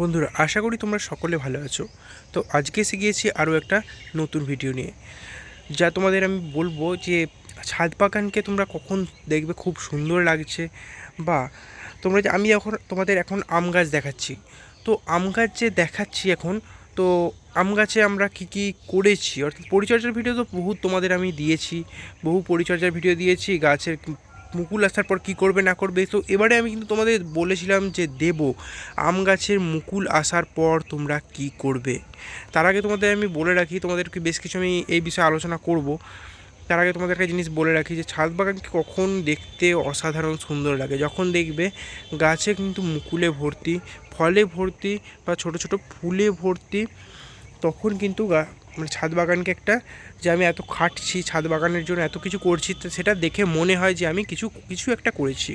বন্ধুরা, আশা করি তোমরা সকলে ভালো আছো। তো আজকে এসে গিয়েছি আরও একটা নতুন ভিডিও নিয়ে, যা তোমাদের আমি বলব যে ছাদ বাগানকে তোমরা কখন দেখবে খুব সুন্দর লাগছে বা তোমরা যে, আমি এখন তোমাদের এখন আম গাছ দেখাচ্ছি। তো আম গাছ যে দেখাচ্ছি এখন, তো আম গাছে আমরা কী কী করেছি? অর্থাৎ পরিচর্যার ভিডিও তো বহু তোমাদের আমি দিয়েছি, বহু পরিচর্যার ভিডিও দিয়েছি, গাছের মুকুল আসার পর কী করবে না করবে? তো এবারে আমি কিন্তু তোমাদের বলেছিলাম যে দেব, আম গাছের মুকুল আসার পর তোমরা কি করবে? তার আগে তোমাদের আমি বলে রাখি, তোমাদেরকে বেশ কিছু আমি এই বিষয়ে আলোচনা করব। তার আগে তোমাদের একটা জিনিস বলে রাখি যে, ছাদ বাগানকে কখন দেখতে অসাধারণ সুন্দর লাগে? যখন দেখবে গাছে কিন্তু মুকুলে ভর্তি, ফলে ভর্তি বা ছোট ছোট ফুলে ভর্তি তখন কিন্তু মানে ছাদ বাগানকে একটা যে আমি এত খাটছি, ছাদ বাগানের জন্য এত কিছু করছি সেটা দেখে মনে হয় যে আমি কিছু কিছু একটা করেছি।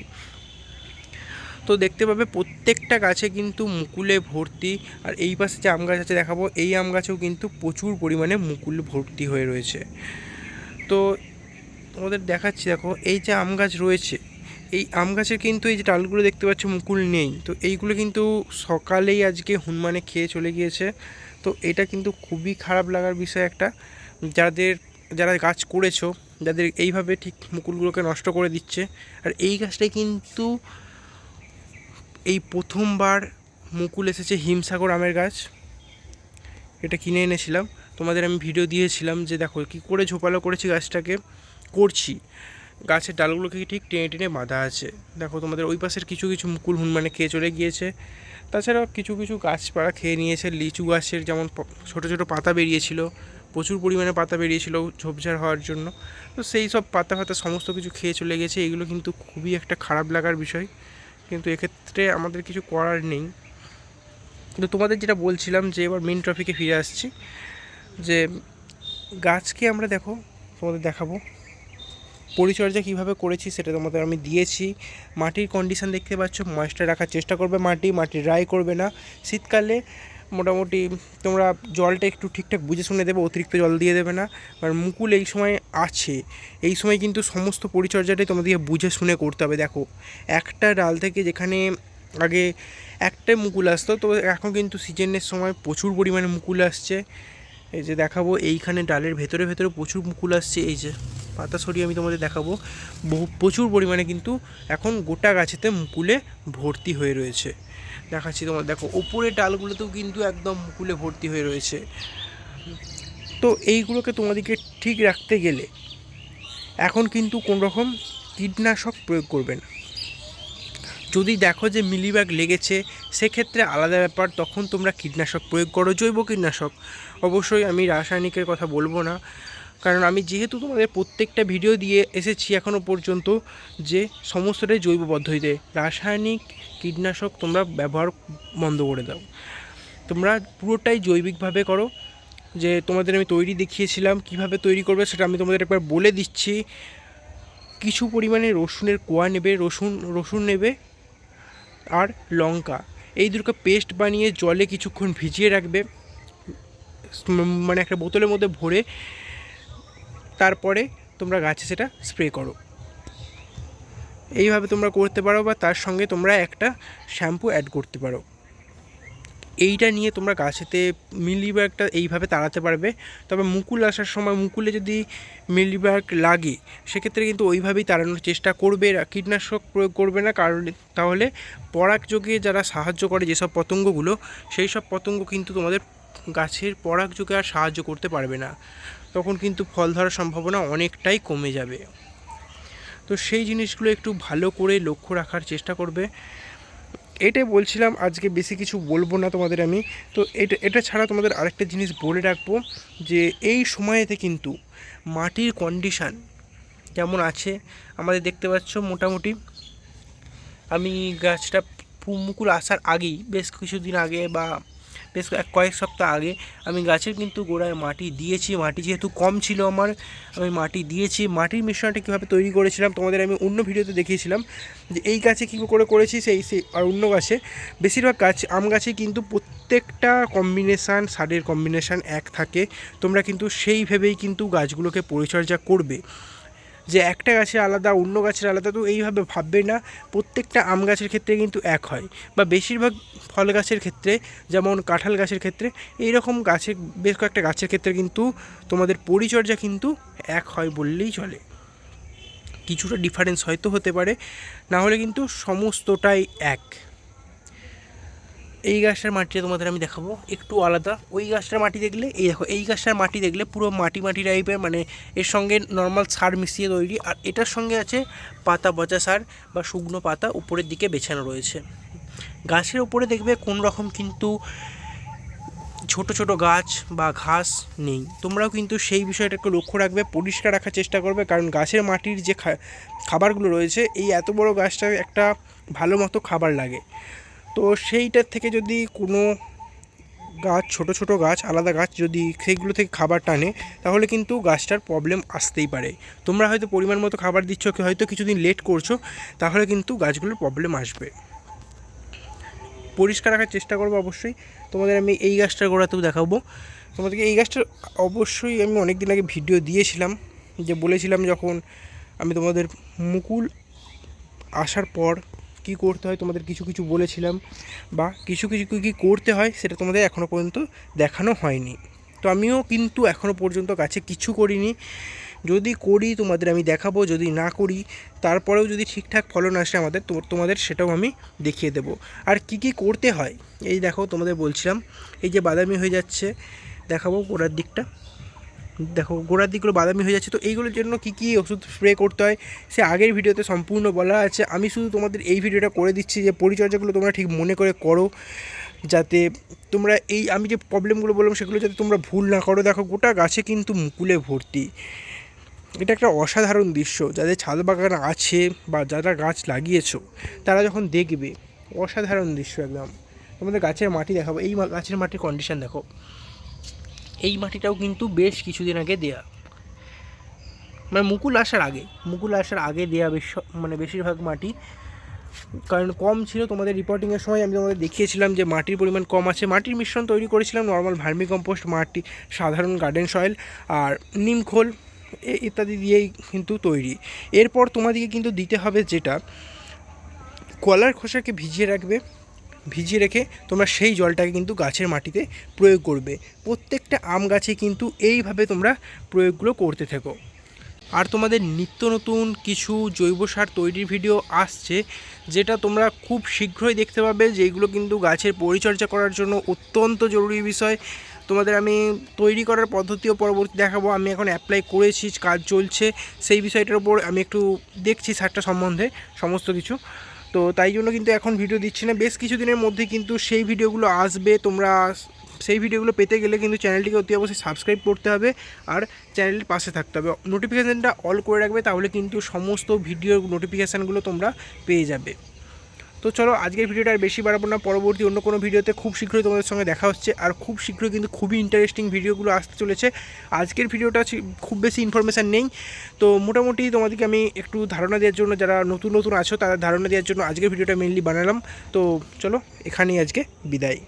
তো দেখতে পাবে প্রত্যেকটা গাছে কিন্তু মুকুলে ভর্তি, আর এই পাশে যে আম গাছ আছে দেখাবো, এই আম গাছেও কিন্তু প্রচুর পরিমাণে মুকুল ভর্তি হয়ে রয়েছে। তো তোমাদের দেখাচ্ছি, দেখো, এই যে আম গাছ রয়েছে, এই আম গাছের কিন্তু এই যে ডালগুলো দেখতে পাচ্ছ মুকুল নেই, তো এইগুলো কিন্তু সকালেই আজকে হনুমানে খেয়ে চলে গিয়েছে। তো এটা কিন্তু খুবই খারাপ লাগার বিষয় একটা। যাদের, যারা গাছ করেছ, যাদের এইভাবে ঠিক মুকুলগুলোকে নষ্ট করে দিচ্ছে, আর এই গাছটাই কিন্তু এই প্রথমবার মুকুল এসেছে হিমসাগর আমের গাছ। এটা কিনে এনেছিলাম। তোমাদের আমি ভিডিও দিয়েছিলাম যে দেখো কি করে ঝোপালো করেছি গাছটাকে। করছি। গাছের ডালগুলোকে ঠিক টেনে টেনে বাঁধা আছে? দেখো, তোমাদের ওই পাশের কিছু কিছু মুকুল হুন মানে খেয়ে চলে গিয়েছে। তাছাড়াও কিছু কিছু গাছপালা খেয়ে নিয়েছে। লিচু গাছের যেমন ছোট ছোট পাতা বেরিয়েছিল। প্রচুর পরিমাণে পাতা বেরিয়েছিল ঝোপঝাড় হওয়ার জন্য। তো সেই সব পাতা ফাতা সমস্ত কিছু খেয়ে চলে গেছে। এগুলো কিন্তু খুবই একটা খারাপ লাগার বিষয়। কিন্তু এক্ষেত্রে আমাদের কিছু করার নেই। কিন্তু তোমাদের যেটা বলছিলাম যে এবার মেন টপিকে ফিরে আসছি। যে গাছকে আমরা দেখো, তোমাদের দেখাবো। পরিচর্যা কীভাবে করেছি সেটা তোমাদের আমি দিয়েছি। মাটির কন্ডিশন দেখতে পাচ্ছ ময়েশ্চার রাখার চেষ্টা করবে মাটি মাটি ড্রাই করবে না। শীতকালে মোটামুটি তোমরা জলটা একটু ঠিকঠাক বুঝে শুনে দেবে, অতিরিক্ত জল দিয়ে দেবে না। আর মুকুল এই সময় আছে, এই সময় কিন্তু সমস্ত পরিচর্যাটাই তোমাদেরকে বুঝে শুনে করতে হবে। দেখো, একটা ডাল থেকে যেখানে আগে একটাই মুকুল আসতো, তো এখন কিন্তু সিজনের সময় প্রচুর পরিমাণে মুকুল আসছে। এই যে দেখাবো, এইখানে ডালের ভেতরে ভেতরে প্রচুর মুকুল আসছে। এই যে পাতা সরিয়ে আমি তোমাদের দেখাবো। বহু, প্রচুর পরিমাণে কিন্তু এখন গোটা গাছেতে মুকুলে ভর্তি হয়ে রয়েছে। দেখাচ্ছি তোমার দেখো, ওপরের ডালগুলোতেও কিন্তু একদম মুকুলে ভর্তি হয়ে রয়েছে। তো এইগুলোকে তোমাদেরকে ঠিক রাখতে গেলে এখন কিন্তু কোন রকম কীটনাশক প্রয়োগ করবে না। যদি দেখো যে মিলিবাগ লেগেছে, সেক্ষেত্রে আলাদা ব্যাপার, তখন তোমরা কীটনাশক প্রয়োগ করো, জৈব কীটনাশক। অবশ্যই আমি রাসায়নিকের কথা বলব না, কারণ আমি যেহেতু তোমাদের প্রত্যেকটা ভিডিও দিয়ে এসেছি এখনও পর্যন্ত যে সমস্তটাই জৈব পদ্ধতিতে, রাসায়নিক কীটনাশক তোমরা ব্যবহার বন্ধ করে দাও। তোমরা পুরোটাই জৈবিকভাবে করো, যে তোমাদের আমি তৈরি দেখিয়েছিলাম, কীভাবে তৈরি করবে সেটা আমি তোমাদের একবার বলে দিচ্ছি। কিছু পরিমাণে রসুনের কোয়া নেবে, রসুন রসুন নেবে আর লঙ্কা। এই দুটোকে পেস্ট বানিয়ে জলে কিছুক্ষণ ভিজিয়ে রাখবে। মানে একটা বোতলের মধ্যে ভরে তারপরে তোমরা গাছে সেটা স্প্রে করো। এইভাবে তোমরা করতে পারো বা তার সঙ্গে তোমরা একটা শ্যাম্পু অ্যাড করতে পারো। এইটা নিয়ে তোমরা গাছেতে মিলিবাগটা এইভাবে তাড়াতে পারবে। তবে মুকুল আসার সময় মুকুলে যদি মিলিবাগ লাগে, সেক্ষেত্রে কিন্তু ওইভাবেই তাড়ানোর চেষ্টা করবে। কীটনাশক প্রয়োগ করবে না, কারণ তাহলে পরাগযোগে যারা সাহায্য করে যেসব পতঙ্গগুলো, সেই সব পতঙ্গ কিন্তু তোমাদের গাছের পরাগযোগে আর সাহায্য করতে পারবে না। তখন কিন্তু ফল ধরার সম্ভাবনা অনেকটাই কমে যাবে। তো সেই জিনিসগুলো একটু ভালো করে লক্ষ্য রাখার চেষ্টা করবে। এটাই বলছিলাম, আজকে বেশি কিছু বলব না তোমাদের আমি। তো এটা এটা ছাড়া তোমাদের আরেকটা জিনিস বলে রাখব, যে এই সময়েতে কিন্তু মাটির কন্ডিশান যেমন আছে, আমাদের দেখতে পাচ্ছ মোটামুটি। আমি গাছটা মুকুল আসার আগেই, বেশ কিছুদিন আগে বা বেশ কয়েক সপ্তাহ আগে আমি গাছের কিন্তু গোড়ায় মাটি দিয়েছি, মাটি যেহেতু কম ছিল আমার, আমি মাটি দিয়েছি। মাটির মিশ্রণটা কীভাবে তৈরি করেছিলাম তোমাদের আমি অন্য ভিডিওতে দেখিয়েছিলাম যে এই গাছে কী করে করেছি, সেই সেই, আর অন্য গাছে। বেশিরভাগ গাছ, আম গাছে কিন্তু প্রত্যেকটা কম্বিনেশান সারের কম্বিনেশান এক থাকে। তোমরা কিন্তু সেই ভেবেই কিন্তু গাছগুলোকে পরিচর্যা করবে। যে একটা গাছের আলাদা, অন্য গাছের আলাদা, তো এইভাবে ভাববে না। প্রত্যেকটা আম গাছের ক্ষেত্রে কিন্তু এক হয়। বা বেশিরভাগ ফল গাছের ক্ষেত্রে, যেমন কাঁঠাল গাছের ক্ষেত্রে এই রকম গাছের বেশ কয়েকটা গাছের ক্ষেত্রে কিন্তু তোমাদের পরিচর্যা কিন্তু এক হয় বললেই চলে। কিছুটা ডিফারেন্স হয়তো হতে পারে, না হলে কিন্তু সমস্তটাই এক। এই গাছটার মাটিটা তোমাদের আমি দেখাবো, একটু আলাদা। ওই গাছটার মাটি দেখলে, এই দেখো, এই গাছটার মাটি দেখলে পুরো মাটি মাটি টাইপের মানে এর সঙ্গে নর্মাল সার মিশিয়ে তৈরি। আর এটার সঙ্গে আছে পাতা, পচা সার বা শুকনো পাতা উপরের দিকে বেছানো রয়েছে। গাছের উপরে দেখবে কোন রকম কিন্তু ছোট ছোট গাছ বা ঘাস নেই। তোমরাও কিন্তু সেই বিষয়টাকে লক্ষ্য রাখবে, পরিষ্কার রাখার চেষ্টা করবে, কারণ গাছের মাটির যে খাবারগুলো রয়েছে, এই এত বড় গাছটা একটা ভালো মতো খাবার লাগে। তো সেইটার থেকে যদি কোনো গাছ, ছোট ছোট গাছ, আলাদা গাছ যদি সেইগুলো থেকে খাবার টানে, তাহলে কিন্তু গাছটার প্রবলেম আসতেই পারে। তোমরা হয়তো পরিমাণ মতো খাবার দিচ্ছ কি হয়তো কিছুদিন লেট করছ, তাহলে কিন্তু গাছগুলোর প্রবলেম আসবে। পরিষ্কার রাখার চেষ্টা করব অবশ্যই। তোমাদের আমি এই গাছটার গোড়াতেও দেখাবো। তোমাদেরকে এই গাছটার অবশ্যই আমি অনেক দিন আগে ভিডিও দিয়েছিলাম, যে বলেছিলাম যখন আমি তোমাদের মুকুল আসার পর কি করতে হয়, তোমাদের কিছু কিছু বলেছিলাম বা কিছু কিছু কী কী করতে হয় সেটা তোমাদের এখনও পর্যন্ত দেখানো হয়নি। তো আমিও কিন্তু এখনও পর্যন্ত গাছে কিছু করিনি। যদি করি তোমাদের আমি দেখাবো, যদি না করি তারপরেও যদি ঠিকঠাক ফলন আসে আমাদের, তো তোমাদের সেটাও আমি দেখিয়ে দেবো। আর কি কি করতে হয়? এই দেখো তোমাদের বলছিলাম, এই যে বাদামি হয়ে যাচ্ছে, দেখাবো গোড়ার দিকটা। দেখো গোড়ার দিকগুলো বাদামি হয়ে যাচ্ছে। তো এইগুলোর জন্য কী কী ওষুধ স্প্রে করতে হয়, সে আগের ভিডিওতে সম্পূর্ণ বলা আছে। আমি শুধু তোমাদের এই ভিডিওটা করে দিচ্ছি যে পরিচর্যাগুলো তোমরা ঠিক মনে করে করো, যাতে তোমরা এই আমি যে প্রবলেমগুলো বললাম, সেগুলো যাতে তোমরা ভুল না করো। দেখো, গোটা গাছে কিন্তু মুকুলে ভর্তি। এটা একটা অসাধারণ দৃশ্য। যাদের ছাদ বাগান আছে বা যারা গাছ লাগিয়েছো, তারা যখন দেখবে, অসাধারণ দৃশ্য একদম। তোমাদের গাছের মাটি দেখাবো। এই গাছের মাটির কন্ডিশন দেখো। এই মাটিটাও কিন্তু বেশ কিছুদিন আগে দেয়া। মানে মুকুল আসার আগে, মুকুল আসার আগে দেয়া বেশ মানে বেশিরভাগ মাটি। কারণ কম ছিল, তোমাদের রিপোর্টিংয়ের সময় আমি তোমাদের দেখিয়েছিলাম যে মাটির পরিমাণ কম আছে। মাটির মিশ্রণ তৈরি করেছিলাম নর্মাল ভার্মি কম্পোস্ট মাটি, সাধারণ গার্ডেন সয়েল আর নিমখোল ইত্যাদি দিয়েই কিন্তু তৈরি। এরপর তোমাদেরকে কিন্তু দিতে হবে যেটা, কলার খোসাকে ভিজিয়ে রাখবে। ভিজিয়ে রেখে তোমরা সেই জলটাকে কিন্তু গাছের মাটিতে প্রয়োগ করবে। প্রত্যেকটা আম গাছে কিন্তু এইভাবে তোমরা প্রয়োগগুলো করতে থেকো। আর তোমাদের নিত্য নতুন কিছু জৈব সার তৈরির ভিডিও আসছে, যেটা তোমরা খুব শীঘ্রই দেখতে পাবে যেগুলো কিন্তু গাছের পরিচর্যা করার জন্য অত্যন্ত জরুরি বিষয়। তোমাদের আমি তৈরি করার পদ্ধতিও পরবর্তী দেখাবো। আমি এখন অ্যাপ্লাই করেছি, কাজ চলছে, সেই বিষয়টার উপর আমি একটু দেখছি সারটা সম্বন্ধে সমস্ত কিছু। তো তাই জন্য কিন্তু এখন ভিডিও দিচ্ছি না। বেশ কিছুদিনের মধ্যে কিন্তু সেই ভিডিওগুলো আসবে। তোমরা সেই ভিডিওগুলো পেতে গেলে কিন্তু চ্যানেলটিকে অতি অবশ্যই সাবস্ক্রাইব করতে হবে আর চ্যানেলটির পাশে থাকতে হবে। নোটিফিকেশানটা অল করে রাখবে, তাহলে কিন্তু সমস্ত ভিডিওর নোটিফিকেশানগুলো তোমরা পেয়ে যাবে। তো চলো, আজকের ভিডিওটা আর বেশি বাড়াবো না। পরবর্তী অন্য কোনো ভিডিওতে খুব শীঘ্রই তোমাদের সঙ্গে দেখা হচ্ছে। আর খুব শীঘ্রই কিন্তু খুবই ইন্টারেস্টিং ভিডিওগুলো আসতে চলেছে। আজকের ভিডিওটা খুব বেশি ইনফরমেশান নেই। তো মোটামুটি তোমাদেরকে আমি একটু ধারণা দেওয়ার জন্য, যারা নতুন নতুন আছো তারা ধারণা দেওয়ার জন্য আজকের ভিডিওটা মেনলি বানালাম। তো চলো, এখানেই আজকে বিদায়।